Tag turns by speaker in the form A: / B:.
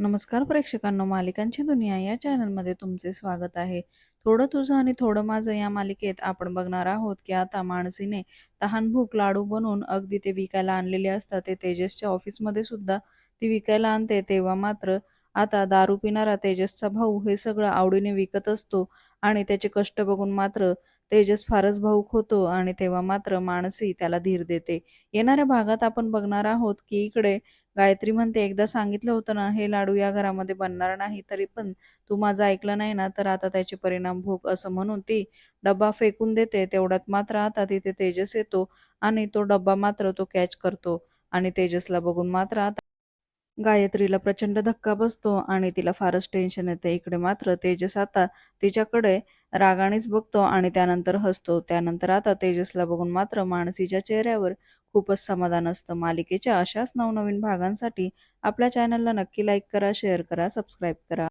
A: नमस्कार प्रेक्षकांनो मालिकांची दुनिया या चॅनलमध्ये तुमचे स्वागत आहे. थोडं तुझं आणि थोडं माझं या मालिकेत आपण बघणार आहोत की आता माणसीने तहानभूक लाडू बनवून अगदी ते विकायला आणलेले असतात. ते तेजसच्या ऑफिसमध्ये सुद्धा ती विकायला आणते. तेव्हा मात्र आता दारू पिणारा तेजसचा भाऊ हे सगळं आवडीने विकत असतो आणि त्याचे कष्ट बघून मात्र तेजस फारच भाऊक होतो आणि तेव्हा मात्र मानसी त्याला धीर देते. येणाऱ्या भागात आपण बघणार आहोत की इकडे गायत्री म्हणते एकदा सांगितलं होतं ना हे लाडू या घरामध्ये बनणार नाही तरी पण तू माझं ऐकलं नाही ना तर आता त्याचे परिणाम भोग असं म्हणून ती डब्बा फेकून देते. तेवढ्यात मात्र आता तिथे तेजस येतो आणि तो डब्बा मात्र तो कॅच करतो आणि तेजसला बघून मात्र आता गायत्रीला प्रचंड धक्का बसतो आणि तिला फारच टेन्शन येते. इकडे मात्र तेजस आता तिच्याकडे रागानेच बघतो आणि त्यानंतर हसतो. त्यानंतर आता तेजसला बघून मात्र मानसीच्या चेहऱ्यावर खूपच समाधान असतं. मालिकेच्या अशाच नवनवीन भागांसाठी आपल्या चॅनलला नक्की लाईक करा शेअर करा सबस्क्राईब करा.